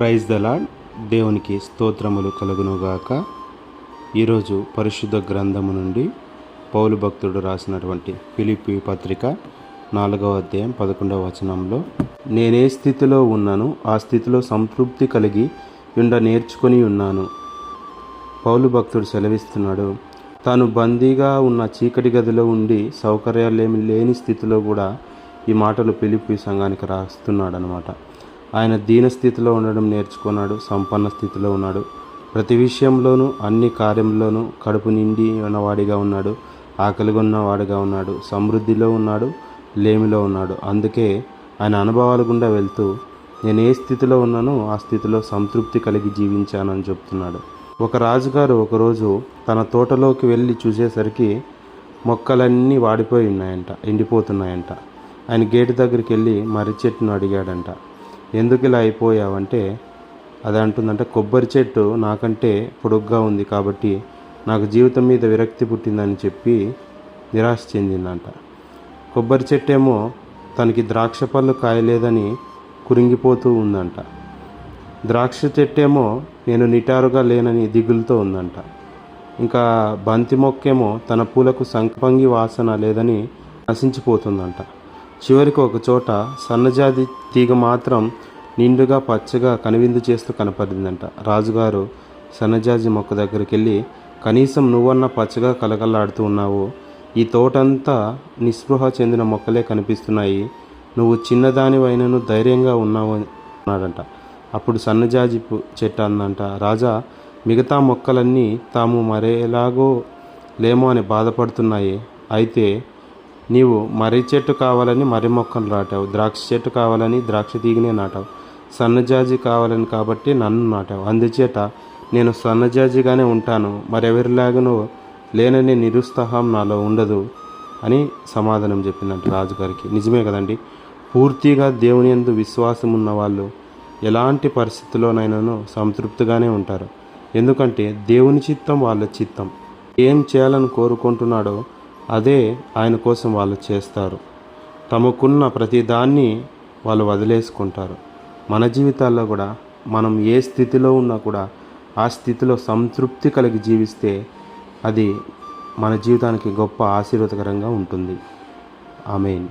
Praise the దేవునికి స్తోత్రములు కలుగునుగాక. ఈరోజు పరిశుద్ధ గ్రంథము నుండి పౌలు భక్తుడు రాసినటువంటి ఫిలిపి పత్రిక నాలుగవ అధ్యాయం పదకొండవ వచనంలో నేనే స్థితిలో ఉన్నాను ఆ స్థితిలో సంతృప్తి కలిగి ఉండ నేర్చుకొని ఉన్నాను. పౌలు భక్తుడు సెలవిస్తున్నాడు తాను బందీగా ఉన్న చీకటి గదిలో ఉండి సౌకర్యాలేమి లేని స్థితిలో కూడా ఈ మాటలు పిలిపి సంఘానికి రాస్తున్నాడు అనమాట ఆయన దీన స్థితిలో ఉండడం నేర్చుకున్నాడు సంపన్న స్థితిలో ఉన్నాడు. ప్రతి విషయంలోనూ అన్ని కార్యంలోనూ కడుపు నిండి ఉన్నవాడిగా ఉన్నాడు ఆకలిగా ఉన్నవాడిగా ఉన్నాడు సమృద్ధిలో ఉన్నాడు లేమిలో ఉన్నాడు. అందుకే ఆయన అనుభవాల గుండా వెళ్తూ నేను ఏ స్థితిలో ఉన్నానో ఆ స్థితిలో సంతృప్తి కలిగి జీవించానని చెప్తున్నాడు. ఒక రాజుగారు ఒకరోజు తన తోటలోకి వెళ్ళి చూసేసరికి మొక్కలన్నీ వాడిపోయి ఉన్నాయంట ఎండిపోతున్నాయంట. ఆయన గేటు దగ్గరికి వెళ్ళి మర్రి చెట్టును అడిగాడంట ఎందుకు ఇలా అయిపోయావంటే అది అంటుందంటే కొబ్బరి చెట్టు నాకంటే పొడుగ్గా ఉంది కాబట్టి నాకు జీవితం మీద విరక్తి పుట్టిందని చెప్పి నిరాశ చెందిందంట. కొబ్బరి చెట్టు ఏమో తనకి ద్రాక్ష పళ్ళు కాయలేదని కురింగిపోతూ ఉందంట. ద్రాక్ష చెట్టేమో నేను నిటారుగా లేనని దిగులుతో ఉందంట. ఇంకా బంతి మొక్కేమో తన పూలకు సంపంగి వాసన లేదని నశించిపోతుందంట. చివరికి ఒక చోట సన్నజాతి తీగ మాత్రం నిండుగా పచ్చగా కనువిందు చేస్తూ కనపడిందంట. రాజుగారు సన్నజాజి మొక్క దగ్గరికి వెళ్ళి కనీసం నువ్వన్నా పచ్చగా కలకలాడుతూ ఉన్నావు. ఈ తోటంతా నిస్పృహ చెందిన మొక్కలే కనిపిస్తున్నాయి. నువ్వు చిన్నదానివైనను ధైర్యంగా ఉన్నావు అన్నాడంట. అప్పుడు సన్నజాజి చెట్టు అందంట. రాజా మిగతా మొక్కలన్నీ తాము మరేలాగో లేమో అని బాధపడుతున్నాయి. అయితే నీవు మర్రి చెట్టు కావాలని మర్రి మొక్కలు నాటావు. ద్రాక్ష చెట్టు కావాలని ద్రాక్ష తీగనే నాటావు. సన్నజాజి కావాలని కాబట్టి నన్ను నాటావు. అందుచేత నేను సన్నజాజిగానే ఉంటాను. మరెవరిలాగనో లేనని నిరుత్సాహం నాలో ఉండదు అని సమాధానం చెప్పిందంట రాజుగారికి. నిజమే కదండి. పూర్తిగా దేవుని యందు విశ్వాసం ఉన్న వాళ్ళు ఎలాంటి పరిస్థితుల్లోనైనాను సంతృప్తిగానే ఉంటారు. ఎందుకంటే దేవుని చిత్తం వాళ్ళ చిత్తం. ఏం చేయాలని కోరుకుంటున్నాడో అదే ఆయన కోసం వాళ్ళు చేస్తారు. తమకున్న ప్రతిదాన్ని వాళ్ళు వదిలేసుకుంటారు. మన జీవితాల్లో కూడా మనం ఏ స్థితిలో ఉన్నా కూడా ఆ స్థితిలో సంతృప్తి కలిగి జీవిస్తే అది మన జీవితానికి గొప్ప ఆశీర్వదకరంగా ఉంటుంది. ఆమెన్.